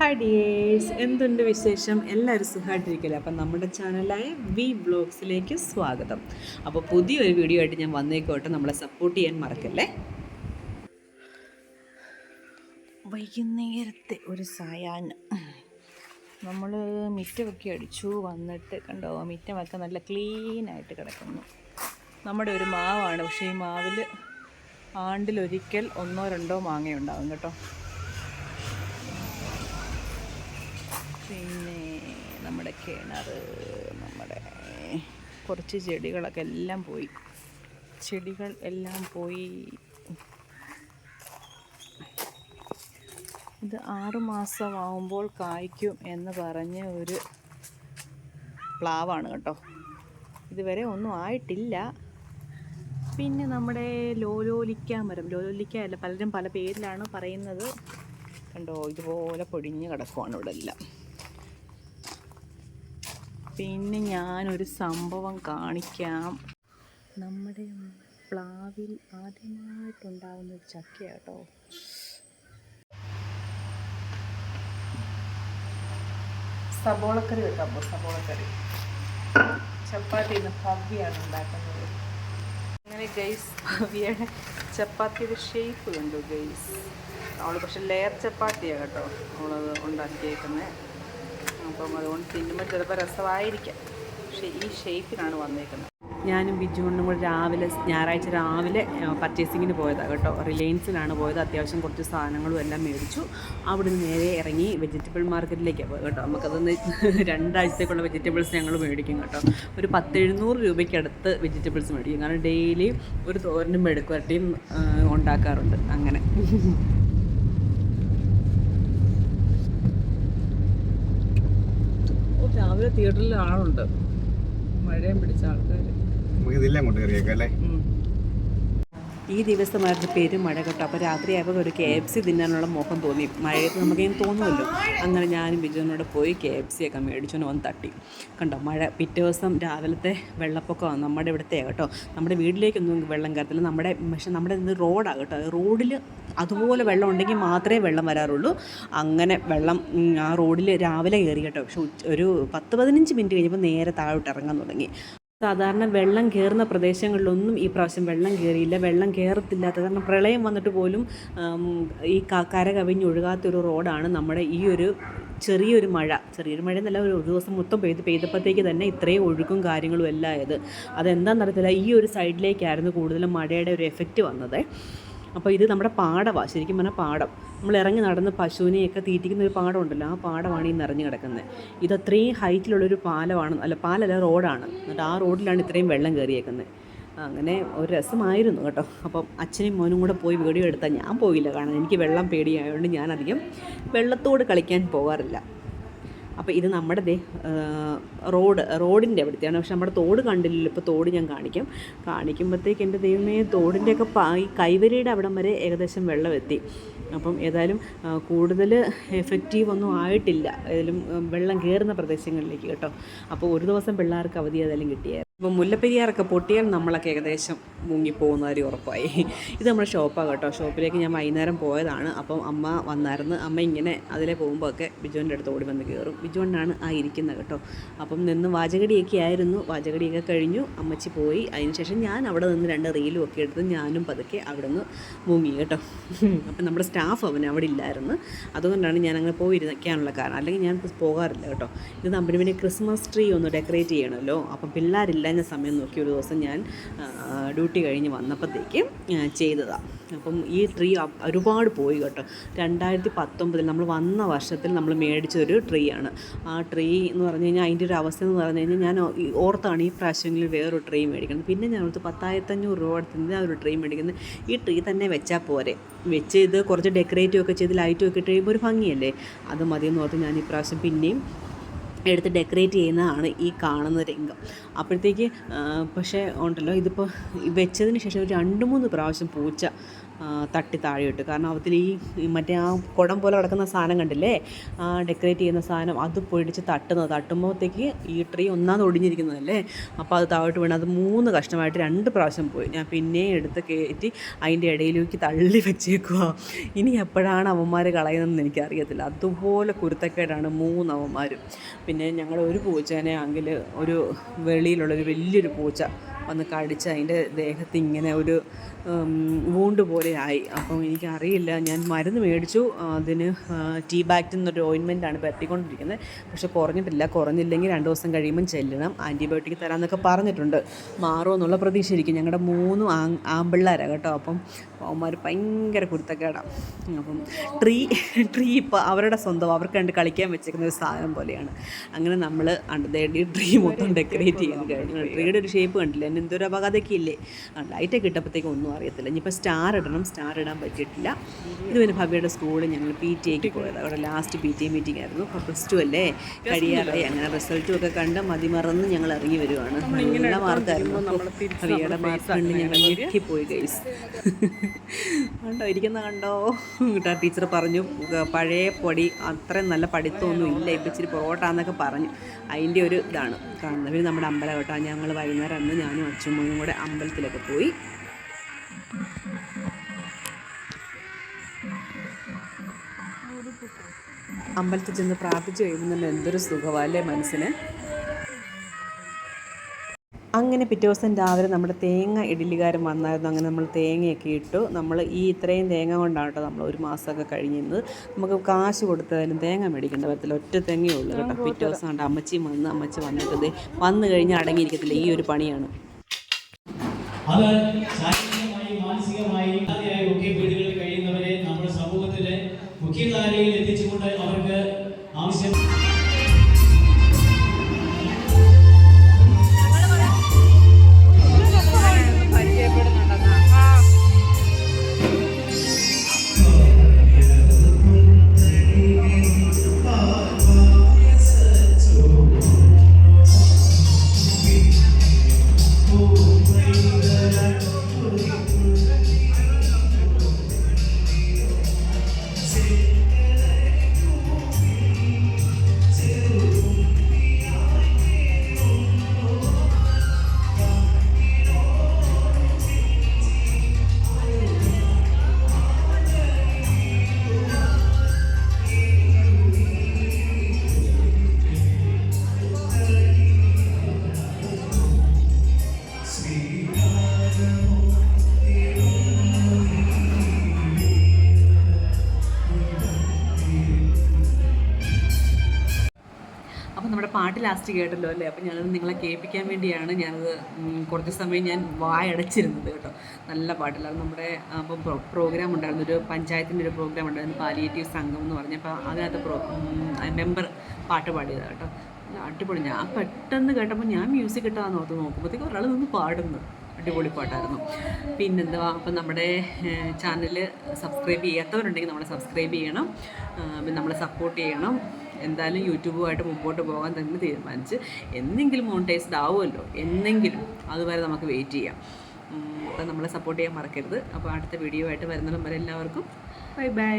Hi dears എന്തുണ്ട് വിശേഷം? എല്ലാവരും സുഖമായിട്ടിരിക്കില്ല? അപ്പം നമ്മുടെ ചാനലായ വി ബ്ലോഗ്സിലേക്ക് സ്വാഗതം. അപ്പോൾ പുതിയൊരു വീഡിയോ ആയിട്ട് ഞാൻ വന്നേക്കോട്ടെ. നമ്മളെ സപ്പോർട്ട് ചെയ്യാൻ മറക്കല്ലേ? വൈകുന്നേരത്തെ ഒരു സായാഹ്ന. നമ്മൾ മിറ്റമൊക്കെ അടിച്ചു. വന്നിട്ട് കണ്ടോ? മിറ്റമൊക്കെ നല്ല ക്ലീനായിട്ട് കിടക്കുന്നു. നമ്മുടെ ഒരു മാവാണ്. പക്ഷേ ഈ മാവിൽ ആണ്ടിലൊരിക്കൽ ഒന്നോ രണ്ടോ മാങ്ങയുണ്ടാവും കേട്ടോ. പിന്നെ നമ്മുടെ കിണർ നമ്മുടെ കുറച്ച് ചെടികളൊക്കെ എല്ലാം പോയി. ചെടികൾ എല്ലാം പോയി. ഇത് ആറുമാസമാവുമ്പോൾ കായ്ക്കും എന്ന് പറഞ്ഞ ഒരു പ്ലാവാണ് കേട്ടോ. ഇതുവരെ ഒന്നും ആയിട്ടില്ല. പിന്നെ നമ്മുടെ ലോലോലിക്ക മരം. ലോലോലിക്ക അല്ല പലരും പല പേരിലാണ് പറയുന്നത്. കണ്ടോ ഇതുപോലെ പൊടിഞ്ഞ് കിടക്കുവാണ് ഇവിടെ എല്ലാം പിന്നെ ഞാനൊരു സംഭവം കാണിക്കാം. നമ്മുടെ പ്ലാവിൽ ആദ്യമായിട്ടുണ്ടാകുന്ന ഒരു ചക്കയാട്ടോ. സബോളക്കറി വെക്കാമോ സബോളക്കറി. ചപ്പാത്തി ഇന്ന് ഭവ്യാണ് ഉണ്ടാക്കുന്നത്. അങ്ങനെ ഗൈസ് ഭവ്യയുടെ ചപ്പാത്തിയുടെ ഷേപ്പ് കണ്ടു ഗൈസ്. അവൾ പക്ഷെ ലെയർ ചപ്പാത്തിയാണ് കേട്ടോ അവളത് ഉണ്ടാക്കിയേക്കുന്നത് അപ്പം അതുകൊണ്ട് തിന്നുമ്പോൾ ചിലപ്പോൾ രസമായിരിക്കാം. പക്ഷേ ഈ ഷേപ്പിനാണ് വന്നേക്കുന്നത്. ഞാനും ബിജുകൊണ്ടും കൂടെ രാവിലെ ഞായറാഴ്ച രാവിലെ പർച്ചേസിങ്ങിന് പോയതാണ് കേട്ടോ. റിലയൻസിലാണ് പോയത്. അത്യാവശ്യം കുറച്ച് സാധനങ്ങളും എല്ലാം മേടിച്ചു. അവിടെ നിന്ന് നേരെ ഇറങ്ങി വെജിറ്റബിൾ മാർക്കറ്റിലേക്ക് പോയത് കേട്ടോ. നമുക്കതൊന്ന് രണ്ടാഴ്ചത്തേക്കുള്ള വെജിറ്റബിൾസ് ഞങ്ങൾ മേടിക്കും കേട്ടോ. ഒരു പത്തെഴുന്നൂറ് രൂപയ്ക്ക് അടുത്ത് വെജിറ്റബിൾസ് മേടിക്കും. കാരണം ഡെയിലി ഒരു തോരനും മെഴുക്കുവരട്ടിയും ഉണ്ടാക്കാറുണ്ട്. അങ്ങനെ. രാവിലെ തിയേറ്ററിൽ ആളുണ്ട്. മഴയും പിടിച്ച ആൾക്കാർ നമുക്ക് ഇതില്ല അങ്ങോട്ട് കയറിയേക്കാം അല്ലേ? ഈ ദിവസമായിരുന്നു പേരും മഴ കേട്ടോ. അപ്പോൾ രാത്രിയായപ്പോൾ ഒരു കെ എഫ് സി തിന്നാനുള്ള മോഹം തോന്നി. മഴയത്ത് നമുക്കേം തോന്നുമല്ലോ അങ്ങനെ ഞാനും ബിജുവിനോട് പോയി കെ എഫ് സി ഒക്കെ മേടിച്ചോണ്ട് വന്ന് തട്ടി. കണ്ടോ മഴ പിറ്റേ ദിവസം രാവിലത്തെ വെള്ളപ്പൊക്കമാണ് നമ്മുടെ ഇവിടുത്തെ കേട്ടോ. നമ്മുടെ വീട്ടിലേക്കൊന്നും വെള്ളം കയറത്തില്ല. നമ്മുടെ പക്ഷേ നമ്മുടെ ഇത് റോഡാണ് കേട്ടോ. റോഡിൽ അതുപോലെ വെള്ളം ഉണ്ടെങ്കിൽ മാത്രമേ വെള്ളം വരാറുള്ളൂ. അങ്ങനെ വെള്ളം ആ റോഡിൽ രാവിലെ കയറി കേട്ടോ. പക്ഷെ ഒരു പത്ത് പതിനഞ്ച് മിനിറ്റ് കഴിഞ്ഞപ്പോൾ നേരെ താഴോട്ട് ഇറങ്ങാൻ തുടങ്ങി. സാധാരണ വെള്ളം കയറുന്ന പ്രദേശങ്ങളിലൊന്നും ഈ പ്രാവശ്യം വെള്ളം കയറിയില്ല വെള്ളം കയറത്തില്ലാത്ത കാരണം പ്രളയം വന്നിട്ട് പോലും ഈ കര കവിഞ്ഞൊഴുകാത്തൊരു റോഡാണ് നമ്മുടെ ഈ ഒരു ചെറിയൊരു മഴ. ചെറിയൊരു മഴ എന്നല്ല ഒരു ദിവസം മൊത്തം പെയ്ത് പെയ്തപ്പോഴത്തേക്ക് തന്നെ ഇത്രയും ഒഴുക്കും കാര്യങ്ങളും എല്ലാം ആയത്. അതെന്താണെന്ന് അറിയത്തില്ല ഈ ഒരു സൈഡിലേക്കായിരുന്നു കൂടുതലും മഴയുടെ ഒരു എഫക്റ്റ് വന്നത്. അപ്പോൾ ഇത് നമ്മുടെ പാടമാണ് ശരിക്കും പറഞ്ഞാൽ പാടം. നമ്മൾ ഇറങ്ങി നടന്ന് പശുവിനെയൊക്കെ തീറ്റിക്കുന്ന ഒരു പാടം ഉണ്ടല്ലോ ആ പാടമാണ് ഈ നിറഞ്ഞു കിടക്കുന്നത്. ഇത് അത്രയും ഹൈറ്റിലുള്ളൊരു പാലമാണ് അല്ല പാലല്ല റോഡാണ്. എന്നിട്ട് ആ റോഡിലാണ് ഇത്രയും വെള്ളം കയറിയേക്കുന്നത്. അങ്ങനെ ഒരു രസമായിരുന്നു കേട്ടോ. അപ്പം അച്ഛനും മോനും കൂടെ പോയി വീഡിയോ എടുത്താൽ ഞാൻ പോയില്ല കാരണം എനിക്ക് വെള്ളം പേടിയായതുകൊണ്ട് ഞാനധികം വെള്ളത്തോട് കളിക്കാൻ പോകാറില്ല. അപ്പോൾ ഇത് നമ്മുടെ ദേ റോഡ് റോഡിന്റെ അവിടുത്തെയാണ്. പക്ഷെ നമ്മുടെ തോട് കണ്ടില്ലല്ലോ. ഇപ്പോൾ തോട് ഞാൻ കാണിക്കും. കാണിക്കുമ്പോഴത്തേക്ക് എന്റെ ദൈവമേ തോടിന്റെയൊക്കെ ഈ കൈവരിയുടെ അവിടം വരെ ഏകദേശം വെള്ളം എത്തി. അപ്പം ഏതായാലും കൂടുതൽ എഫക്റ്റീവ് ഒന്നും ആയിട്ടില്ല. ഏതായാലും വെള്ളം കയറുന്ന പ്രദേശങ്ങളിലേക്ക് കേട്ടോ. അപ്പോൾ ഒരു ദിവസം പിള്ളേർക്ക് അവധി ഏതായാലും കിട്ടിയായിരുന്നു. അപ്പോൾ മുല്ലപ്പെരിയാറൊക്കെ പൊട്ടിയാൽ നമ്മളൊക്കെ ഏകദേശം മുങ്ങിപ്പോകുന്ന കാര്യം ഉറപ്പായി. ഇത് നമ്മുടെ ഷോപ്പാണ് കേട്ടോ. ഷോപ്പിലേക്ക് ഞാൻ വൈകുന്നേരം പോയതാണ്. അപ്പം അമ്മ വന്നായിരുന്നു. അമ്മ ഇങ്ങനെ അതിലെ പോകുമ്പോൾ ഒക്കെ ബിജുവിന്റെ അടുത്ത് ഓടി വന്ന് കയറും. ബിജുവണ്ണാണ് ആ ഇരിക്കുന്നത് കേട്ടോ. അപ്പം നിന്ന് വാചകടിയൊക്കെ ആയിരുന്നു. വാചകടിയൊക്കെ കഴിഞ്ഞു. അമ്മച്ചി പോയി. അതിനുശേഷം ഞാൻ അവിടെ നിന്ന് രണ്ട് റീലും ഒക്കെ എടുത്ത് ഞാനും പതുക്കെ അവിടെ നിന്ന് മുങ്ങി കേട്ടോ. അപ്പം നമ്മുടെ സ്റ്റാഫ് അവൻ അവിടെ ഇല്ലായിരുന്നു. അതുകൊണ്ടാണ് ഞാൻ അങ്ങനെ പോയിരിക്കാനുള്ള കാരണം. അല്ലെങ്കിൽ ഞാൻ പോകാറില്ല കേട്ടോ. ഇത് നമ്മുടെ പിന്നെ ക്രിസ്മസ് ട്രീ ഒന്ന് ഡെക്കറേറ്റ് ചെയ്യണമല്ലോ. അപ്പം പിള്ളേരില്ലാഞ്ഞ സമയം നോക്കി ഒരു ദിവസം ഞാൻ ഡ്യൂട്ടി കഴിഞ്ഞ് വന്നപ്പോഴത്തേക്കും ചെയ്തതാണ് അപ്പം ഈ ട്രീ ഒരുപാട് പോയി കേട്ടോ. രണ്ടായിരത്തി പത്തൊമ്പതിൽ നമ്മൾ വന്ന വർഷത്തിൽ നമ്മൾ മേടിച്ചൊരു ട്രീ ആണ്. ആ ട്രീ എന്ന് പറഞ്ഞു കഴിഞ്ഞാൽ അതിന്റെ ഒരു അവസ്ഥ എന്ന് പറഞ്ഞു കഴിഞ്ഞാൽ ഞാൻ ഓർത്താണ് ഈ പ്രാവശ്യങ്ങളിൽ വേറൊരു ട്രീ മേടിക്കുന്നത്. പിന്നെ ഞാൻ ഓർത്ത് പത്തായിരത്തഞ്ഞൂറ് രൂപ കൊടുത്ത് ആ ഒരു ട്രീ മേടിക്കുന്നത്. ഈ ട്രീ തന്നെ വെച്ചാൽ പോരെ. വെച്ച് ഇത് കുറച്ച് ഡെക്കറേറ്റീവ് ഒക്കെ ചെയ്ത് ലൈറ്റും ഒക്കെ ഇട്ട് കഴിയുമ്പോൾ ഒരു ഭംഗിയല്ലേ? അത് മതിയെന്ന് ഓർത്ത് ഞാൻ ഈ പ്രാവശ്യം പിന്നെയും എടുത്ത് ഡെക്കറേറ്റ് ചെയ്യുന്നതാണ് ഈ കാണുന്ന രംഗം. അപ്പോഴത്തേക്ക് പക്ഷേ ഉണ്ടല്ലോ ഇതിപ്പോൾ വെച്ചതിന് ശേഷം ഒരു രണ്ട് മൂന്ന് പ്രാവശ്യം പൂച്ച തട്ടി താഴെ കാരണം ഈ ഈ മറ്റേ ആ കുടം പോലെ കിടക്കുന്ന സാധനം കണ്ടില്ലേ? ആ ഡെക്കറേറ്റ് ചെയ്യുന്ന സാധനം അത് പൊടിച്ച് തട്ടുന്നത്. തട്ടുമ്പോഴത്തേക്ക് ഈ ട്രീ ഒന്നാമത് ഒടിഞ്ഞിരിക്കുന്നതല്ലേ? അപ്പോൾ അത് താഴോട്ട് വീണ്. അത് മൂന്ന് കഷ്ണമായിട്ട് രണ്ട് പ്രാവശ്യം പോയി. ഞാൻ പിന്നെ എടുത്ത് കയറ്റി അതിന്റെ ഇടയിലേക്ക് തള്ളി വെച്ചേക്കുക ഇനി എപ്പോഴാണ് അവന്മാർ കളയുന്നതെന്ന് എനിക്കറിയത്തില്ല. അതുപോലെ കുരുത്തക്കേടാണ് മൂന്ന് അവന്മാരും. പിന്നെ ഞങ്ങളുടെ ഒരു പൂച്ചേനെ ആണെങ്കിൽ ഒരു വെളിയിലുള്ളൊരു വലിയൊരു പൂച്ച വന്ന് കടിച്ച് അതിന്റെ ദേഹത്ത് ഇങ്ങനെ ഒരു വൂണ്ട് പോലെ ആയി അപ്പം എനിക്കറിയില്ല ഞാൻ മരുന്ന് മേടിച്ചു. അതിന് ടീ ബാക്റ്റ് എന്നൊരു ഓയിൻമെന്റാണ് പരട്ടിക്കൊണ്ടിരിക്കുന്നത് പക്ഷെ കുറഞ്ഞിട്ടില്ല. കുറഞ്ഞില്ലെങ്കിൽ രണ്ട് ദിവസം കഴിയുമ്പം ചെല്ലണം. ആന്റിബയോട്ടിക് തരാമെന്നൊക്കെ പറഞ്ഞിട്ടുണ്ട്. മാറുമെന്നുള്ള പ്രതീക്ഷ ഇരിക്കും. ഞങ്ങളുടെ മൂന്ന് ആ ആമ്പിള്ളേരാണ് കേട്ടോ. അപ്പം അവന്മാർ ഭയങ്കര കുരുത്തക്കേടാണ് അപ്പം ട്രീ ട്രീ ഇപ്പോൾ അവരുടെ സ്വന്തം അവർക്ക് കണ്ട് കളിക്കാൻ വെച്ചേക്കുന്ന ഒരു സാധനം പോലെയാണ്. അങ്ങനെ നമ്മൾ അണ്ടതേടി ട്രീ മൊത്തം ഡെക്കറേറ്റ് ചെയ്യാൻ കഴിഞ്ഞു. ട്രീയുടെ ഒരു ഷേപ്പ് കണ്ടില്ല? എന്നെ എന്തൊരു അപകടമൊക്കെ ഇല്ലേ? ലൈറ്റൊക്കെ ഇട്ടപ്പോഴത്തേക്കും ഒന്നും അറിയത്തില്ല. ഇനിയിപ്പോൾ സ്റ്റാർ ഇടണം സ്റ്റാർ ഇടാൻ പറ്റിയിട്ടില്ല. ഇത് പിന്നെ ഭവ്യയുടെ സ്കൂളിൽ ഞങ്ങൾ പി ടി എക്ക് പോയത്. അവിടെ last P T A meeting ആയിരുന്നു. അപ്പോൾ പ്ലസ് ടു അല്ലേ? കഴിയാറായി. അങ്ങനെ റിസൾട്ടും ഒക്കെ കണ്ട് മതിമറന്ന് ഞങ്ങൾ ഇറങ്ങി വരുവാണ്. നല്ല മാർക്കായിരുന്നു ഭവ്യയുടെ മാർക്ക് കണ്ട് ഞങ്ങൾ ഞെട്ടിപ്പോയി ഗൈസ് കണ്ടോ? ഇരിക്കുന്ന കണ്ടോ? കേട്ടോ ടീച്ചർ പറഞ്ഞു "ഗ- പഴയ പൊടി അത്രയും നല്ല പഠിത്തമൊന്നും ഇല്ല. ഇപ്പം ഇച്ചിരി പൊറോട്ടാന്നൊക്കെ പറഞ്ഞു. അതിന്റെ ഒരു ഇതാണ്. കാണുന്നത് പിന്നെ നമ്മുടെ അമ്പലം കേട്ടോ. ഞങ്ങൾ വൈകുന്നേരം അന്ന് ഞാനും അച്ഛമ്മയും കൂടെ അമ്പലത്തിലൊക്കെ പോയി. അമ്പലത്തിൽ ചെന്ന് പ്രാർത്ഥിച്ച് കഴിയുമ്പോൾ തന്നെ എന്തൊരു സുഖമാണ് അല്ലേ മനസ്സിന്? അങ്ങനെ പിറ്റേ ദിവസം രാവിലെ നമ്മുടെ തേങ്ങ ഇഡലിക്കാരൻ വന്നായിരുന്നു. അങ്ങനെ നമ്മൾ തേങ്ങയൊക്കെ ഇട്ടു. നമ്മൾ ഈ ഇത്രയും തേങ്ങ കൊണ്ടാണ് കേട്ടോ നമ്മൾ ഒരു മാസമൊക്കെ കഴിഞ്ഞിരുന്നത്. നമുക്ക് കാശ് കൊടുത്താലും തേങ്ങ മേടിക്കേണ്ട പറ്റത്തില്ല ഒറ്റ തേങ്ങയേ ഉള്ളൂ കേട്ടോ. പിറ്റേ ദിവസം കണ്ട് അമ്മച്ചി വന്ന് അമ്മച്ചി വന്നിട്ട് വന്നു കഴിഞ്ഞാൽ അടങ്ങിയിരിക്കത്തില്ല. ഈ ഒരു പണിയാണ്. അത് ശാരീരികമായി മാനസികമായി ഒക്കെ വീടുകളിൽ കഴിയുന്നവരെ നമ്മുടെ സമൂഹത്തിലെ മുഖ്യധാരയിൽ എത്തിച്ചുകൊണ്ട് അവർക്ക് ആവശ്യം നമ്മുടെ പാട്ട് ലാസ്റ്റ് കേട്ടല്ലോ അല്ലേ? അപ്പം ഞാനത് നിങ്ങളെ കേൾപ്പിക്കാൻ വേണ്ടിയാണ് ഞാനത് കുറച്ച് സമയം ഞാൻ വായടച്ചിരുന്നത് കേട്ടോ. നല്ല പാട്ടില്ലായിരുന്നു നമ്മുടെ അപ്പം പ്രോഗ്രാം ഉണ്ടായിരുന്നു. ഒരു പഞ്ചായത്തിന്റെ ഒരു പ്രോഗ്രാം ഉണ്ടായിരുന്നു പാലിയേറ്റീവ് സംഘം എന്ന് പറഞ്ഞപ്പോൾ അതിനകത്ത് പ്രോ മെമ്പർ പാട്ട് പാടിയതാണ് കേട്ടോ. അടിപൊളി. ഞാൻ പെട്ടെന്ന് കേട്ടപ്പോൾ ഞാൻ മ്യൂസിക് കിട്ടാന്ന് ഓർത്ത് നോക്കുമ്പോഴത്തേക്കും ഒരാൾ നിന്ന് പാടുന്നു. അടിപൊളി പാട്ടായിരുന്നു. പിന്നെന്താ അപ്പം നമ്മുടെ ചാനൽ സബ്സ്ക്രൈബ് ചെയ്യാത്തവരുണ്ടെങ്കിൽ നമ്മളെ സബ്സ്ക്രൈബ് ചെയ്യണം. നമ്മളെ സപ്പോർട്ട് ചെയ്യണം. എന്തായാലും യൂട്യൂബുമായിട്ട് മുമ്പോട്ട് പോകാൻ തന്നെ തീരുമാനിച്ച് എന്നെങ്കിലും മോണിറ്റൈസ്ഡ് ആവുമല്ലോ എന്നെങ്കിലും അതുവരെ നമുക്ക് വെയിറ്റ് ചെയ്യാം. അപ്പം നമ്മളെ സപ്പോർട്ട് ചെയ്യാൻ മറക്കരുത്. അപ്പോൾ അടുത്ത വീഡിയോ ആയിട്ട് വരുന്നിടം വരെ എല്ലാവർക്കും ബൈ ബൈ